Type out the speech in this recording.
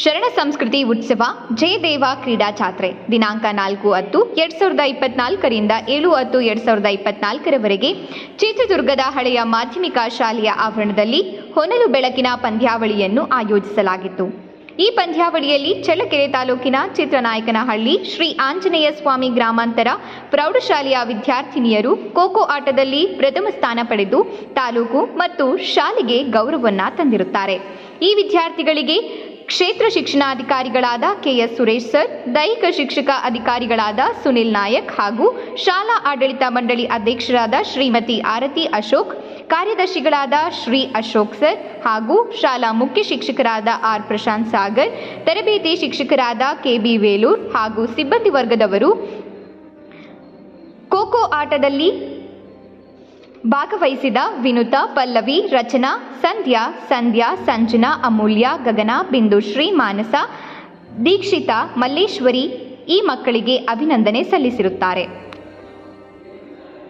ಶರಣ ಸಂಸ್ಕೃತಿ ಉತ್ಸವ ಜಯದೇವ ಕ್ರೀಡಾ ಜಾತ್ರೆ, ದಿನಾಂಕ ನಾಲ್ಕು ಹತ್ತು, ಎರಡ್ ಸಾವಿರದ ಇಪ್ಪತ್ನಾಲ್ಕರಿಂದ ಏಳು ಹತ್ತು, ಎರಡ್ ಸಾವಿರದ ಇಪ್ಪತ್ನಾಲ್ಕರವರೆಗೆ ಚಿತ್ರದುರ್ಗದ ಹಳೆಯ ಮಾಧ್ಯಮಿಕ ಶಾಲೆಯ ಆವರಣದಲ್ಲಿ ಹೊನಲು ಬೆಳಕಿನ ಪಂದ್ಯಾವಳಿಯನ್ನು ಆಯೋಜಿಸಲಾಗಿತ್ತು. ಈ ಪಂದ್ಯಾವಳಿಯಲ್ಲಿ ಚಳ್ಳಕೆರೆ ತಾಲೂಕಿನ ಚಿತ್ರನಾಯಕನಹಳ್ಳಿ ಶ್ರೀ ಆಂಜನೇಯ ಸ್ವಾಮಿ ಗ್ರಾಮಾಂತರ ಪ್ರೌಢಶಾಲೆಯ ವಿದ್ಯಾರ್ಥಿನಿಯರು ಖೋಖೋ ಆಟದಲ್ಲಿ ಪ್ರಥಮ ಸ್ಥಾನ ಪಡೆದು ತಾಲೂಕು ಮತ್ತು ಶಾಲೆಗೆ ಗೌರವವನ್ನು ತಂದಿರುತ್ತಾರೆ. ಈ ವಿದ್ಯಾರ್ಥಿಗಳಿಗೆ ಕ್ಷೇತ್ರ ಶಿಕ್ಷಣಾಧಿಕಾರಿಗಳಾದ ಕೆಎಸ್ ಸುರೇಶ್ ಸರ್, ದೈಹಿಕ ಶಿಕ್ಷಕ ಅಧಿಕಾರಿಗಳಾದ ಸುನಿಲ್ ನಾಯಕ್ ಹಾಗೂ ಶಾಲಾ ಆಡಳಿತ ಮಂಡಳಿ ಅಧ್ಯಕ್ಷರಾದ ಶ್ರೀಮತಿ ಆರತಿ ಅಶೋಕ್, ಕಾರ್ಯದರ್ಶಿಗಳಾದ ಶ್ರೀ ಅಶೋಕ್ ಸರ್ ಹಾಗೂ ಶಾಲಾ ಮುಖ್ಯ ಶಿಕ್ಷಕರಾದ ಆರ್ ಪ್ರಶಾಂತ್ ಸಾಗರ್, ತರಬೇತಿ ಶಿಕ್ಷಕರಾದ ಕೆಬಿ ವೇಲೂರ್ ಹಾಗೂ ಸಿಬ್ಬಂದಿ ವರ್ಗದವರು ಖೋಖೋ ಆಟದಲ್ಲಿ ಭಾಗವಹಿಸಿದ ವಿನುತಾ ಪಲ್ಲವಿ, ರಚನಾ, ಸಂಧ್ಯಾ ಸಂಧ್ಯಾ, ಸಂಜನಾ, ಅಮೂಲ್ಯ, ಗಗನ ಬಿಂದುಶ್ರೀ ಮಾನಸ, ದೀಕ್ಷಿತಾ, ಮಲ್ಲೇಶ್ವರಿ ಈ ಮಕ್ಕಳಿಗೆ ಅಭಿನಂದನೆ ಸಲ್ಲಿಸಿರುತ್ತಾರೆ.